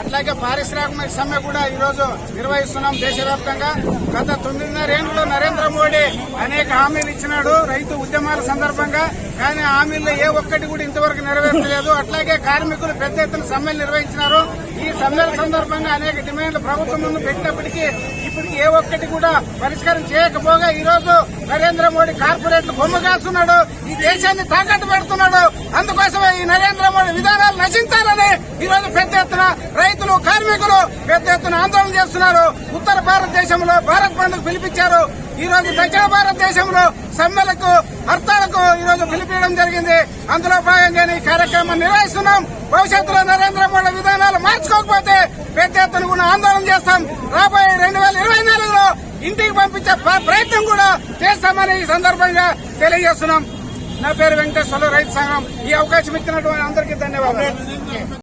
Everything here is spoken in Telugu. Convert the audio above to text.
అట్లాగే పారిశ్రామిక సమ్మె కూడా ఈరోజు నిర్వహిస్తున్నాం దేశవ్యాప్తంగా. గత తొమ్మిదిన్నరేళ్ళలో నరేంద్ర మోడీ అనేక హామీలు ఇచ్చినాడు రైతు ఉద్యమాల సందర్భంగా కానీ హామీల్లో ఏ ఒక్కటి కూడా ఇంతవరకు నెరవేర్చలేదు. అట్లాగే కార్మికులు పెద్ద ఎత్తున సమ్మెలు నిర్వహించినారు. ఈ సమ్మెల సందర్భంగా అనేక డిమాండ్లు ప్రభుత్వం ముందు పెట్టినప్పటికీ ఇప్పుడు ఏ ఒక్కటి కూడా పరిష్కారం చేయకపోగా ఈ రోజు నరేంద్ర మోడీ కార్పొరేట్లు బొమ్మ కాస్తున్నాడు ఈ దేశాన్ని తాకట్టు పెడుతున్నాడు. అందుకోసమే ఈ నరేంద్ర మోడీ విధానాలు నశించాలని ఈ రోజు పెద్ద ఎత్తున రైతులు కార్మికులు పెద్ద ఎత్తున ఆందోళన చేస్తున్నారు. ఉత్తర భారతదేశంలో భారత్ బంద్కు పిలిపించారు. ఈ రోజు దక్షిణ భారతదేశంలో సమ్మెలకు హర్తాలకు ఈ రోజు పిలిపించడం జరిగింది. అందులో భాగంగానే ఈ కార్యక్రమం నిర్వహిస్తున్నాం. భవిష్యత్తులో నరేంద్ర మోడీ విధానాలు మార్చుకోకపోతే పెద్ద ఎత్తున ఆందోళన చేస్తాం. రాబోయే రెండు వేల ఇరవై నాలుగులో ఇంటికి పంపించే ప్రయత్నం కూడా చేస్తామని ఈ సందర్భంగా తెలియజేస్తున్నాం. నా పేరు వెంకటేశ్వర రైతు సంఘం. ఈ అవకాశం ఇచ్చినటువంటి అందరికీ ధన్యవాదాలు.